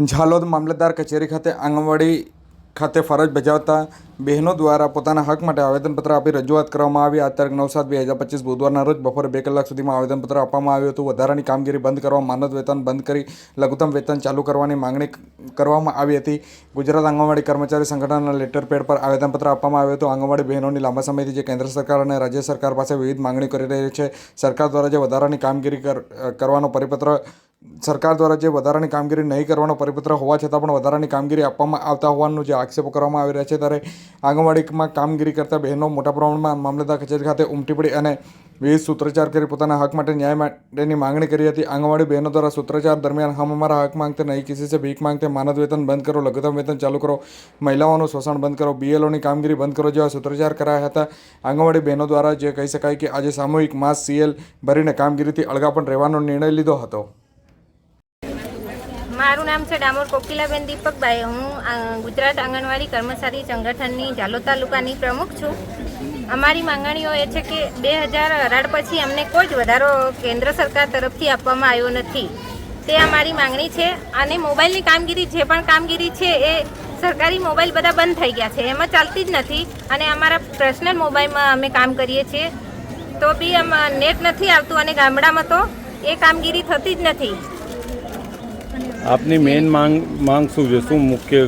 ઝાલોદ મામલતદાર કચેરી ખાતે આંગણવાડી ખાતે ફરજ બજાવતા બહેનો દ્વારા પોતાના હક માટે આવેદનપત્ર આપી રજૂઆત કરવામાં આવી. આ તારીખ નવ સાત બે હજાર પચીસ બુધવારના રોજ બપોરે બે કલાક સુધીમાં આવેદનપત્ર આપવામાં આવ્યું હતું. વધારાની કામગીરી બંધ કરવા, માનદ વેતન બંધ કરી, લઘુત્તમ વેતન ચાલુ કરવાની માંગણી કરવામાં આવી હતી. ગુજરાત આંગણવાડી કર્મચારી સંગઠનના લેટર પેડ પર આવેદનપત્ર આપવામાં આવ્યું હતું. આંગણવાડી બહેનોની લાંબા સમયથી જે કેન્દ્ર સરકાર અને રાજ્ય સરકાર પાસે વિવિધ માંગણી કરી રહી છે. સરકાર દ્વારા જે વધારાની કામગીરી કર- કરવાનો પરિપત્ર સરકાર દ્વારા જે વધારાની કામગીરી નહીં કરવાનો પરિપત્ર હોવા છતાં પણ વધારાની કામગીરી આપવામાં આવતા હોવાનું જે આક્ષેપો કરવામાં આવી રહ્યા છે, ત્યારે આંગણવાડીમાં કામગીરી કરતા બહેનો મોટા પ્રમાણમાં મામલતદાર કચેરી ખાતે ઉમટી પડી અને વિવિધ સૂત્રોચ્ચાર કરી પોતાના હક માટે ન્યાય માટેની માંગણી કરી હતી. આંગણવાડી બહેનો દ્વારા સૂત્રોચ્ચાર દરમિયાન, હમ અમારા હક માંગતે નહીં, કિસી છે ભીખ માંગતે, માનદ વેતન બંધ કરો, લઘુત્તમ વેતન ચાલુ કરો, મહિલાઓનું શોષણ બંધ કરો બીએલઓની કામગીરી બંધ કરો જેવા સૂત્રોચ્ચાર કરાયા હતા. આંગણવાડી બહેનો દ્વારા જે કહી શકાય કે આજે સામૂહિક માસ સીએલ ભરીને કામગીરીથી અળગા પણ રહેવાનો નિર્ણય લીધો હતો. મારું નામ છે ડામોર કોકિલાબેન દીપકભાઈ. હું ગુજરાત આંગણવાડી કર્મચારી સંગઠનની ઝાલોદ તાલુકાની પ્રમુખ છું. અમારી માંગણીઓ એ છે કે બે હજાર અઢાર પછી અમને કોઈ જ વધારો કેન્દ્ર સરકાર તરફથી આપવામાં આવ્યો નથી. તે અમારી માંગણી છે અને મોબાઈલની કામગીરી, જે પણ કામગીરી છે એ સરકારી મોબાઈલ બધા બંધ થઈ ગયા છે. એમાં ચાલતી જ નથી અને અમારા પર્સનલ મોબાઈલમાં અમે કામ કરીએ છીએ. તો બી નેટ નથી આવતું અને ગામડામાં તો એ કામગીરી થતી જ નથી. આપની મેઇન માંગ માંગ શું છે? શું મુખ્ય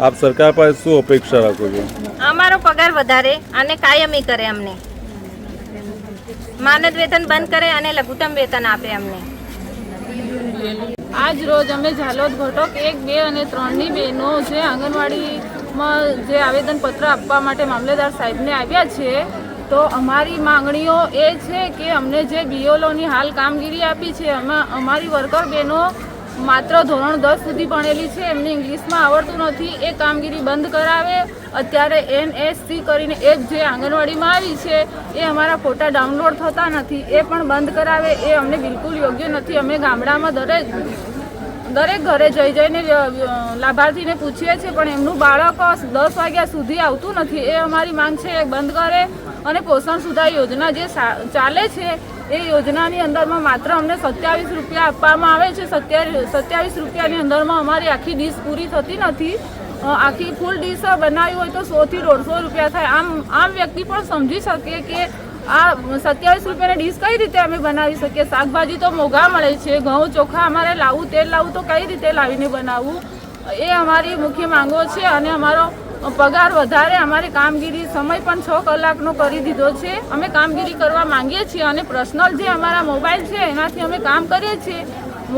આપ સરકાર પાસે શું અપેક્ષા રાખો છો? અમારો પગાર વધારે અને કાયમી કરે અમને. માનદ વેતન બંધ કરે અને લઘુત્તમ વેતન આપે અમને. આજ રોજ અમે ઝાલોદ ઘટક એક બે અને ત્રણની બહેનો જે આંગણવાડીમાં જે આવેદનપત્ર આપવા માટે મામલેદાર સાહેબને આવ્યા છે તો અમારી માંગણીઓ એ છે કે અમને જે બીઓલોની હાલ કામગીરી આપી છે એમાં અમારી વર્કર બહેનો માત્ર ધોરણ દસ સુધી ભણેલી છે, એમને ઇંગ્લિશમાં આવડતું નથી, એ કામગીરી બંધ કરાવે. અત્યારે એનએસસી કરીને એપ જે આંગણવાડીમાં આવી છે, એ અમારા ફોટા ડાઉનલોડ થતા નથી, એ પણ બંધ કરાવે, એ અમને બિલકુલ યોગ્ય નથી. અમે ગામડામાં દરેક દરેક ઘરે જઈ જઈને લાભાર્થીને પૂછીએ છીએ, પણ એમનું બાળક દસ વાગ્યા સુધી આવતું નથી. એ અમારી માંગ છે, એ બંધ કરે. અને પોષણ સુધા યોજના જે ચાલે છે, એ યોજનાની અંદરમાં માત્ર અમને સત્યાવીસ રૂપિયા આપવામાં આવે છે. સત્યાવીસ રૂપિયાની અંદરમાં અમારી આખી ડીશ પૂરી થતી નથી. આખી ફૂલ ડીશ બનાવી હોય તો સોથી દોઢસો રૂપિયા થાય. આમ આમ વ્યક્તિ પણ સમજી શકે કે આ સત્યાવીસ રૂપિયાની ડીશ કઈ રીતે અમે બનાવી શકીએ? શાકભાજી તો મોંઘા મળે છે. ઘઉં, ચોખા અમારે લાવવું તેલ લાવવું તો કઈ રીતે લાવીને બનાવવું? એ અમારી મુખ્ય માંગો છે અને અમારો પગાર વધારે, અમારી કામગીરી સમય પણ છ કલાકનો કરી દીધો છે. અમે કામગીરી કરવા માંગીએ છીએ અને પર્સનલ જે અમારા મોબાઈલ છે, એનાથી અમે કામ કરીએ છીએ.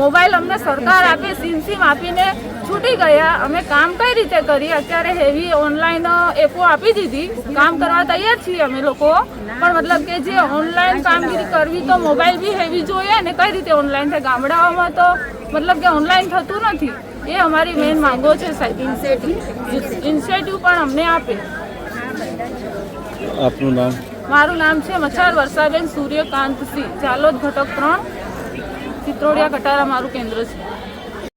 મોબાઈલ અમને સરકાર આપે સિમ સિમ આપીને છૂટી ગયા. અમે કામ કઈ રીતે કરીએ? અત્યારે હેવી ઓનલાઈન એપો આપી દીધી. કામ કરવા તૈયાર છીએ અમે લોકો. પણ મતલબ કે જે ઓનલાઈન કામગીરી કરવી તો મોબાઈલ બી હેવી જોઈએ ને કઈ રીતે ઓનલાઈન થાય ગામડાઓમાં તો મતલબ કે ઓનલાઈન થતું નથી. એ અમારી મેઇન માંગો છે સાહેબ ઇન્સેટિવ પણ અમને આપે. આપનું નામ? મારું નામ છે મચાર વર્ષાબેન સૂર્યકાંત સિંહ ચાલોદ ઘટક ત્રણ ચિત્રોડિયા કટારા મારું કેન્દ્ર છે.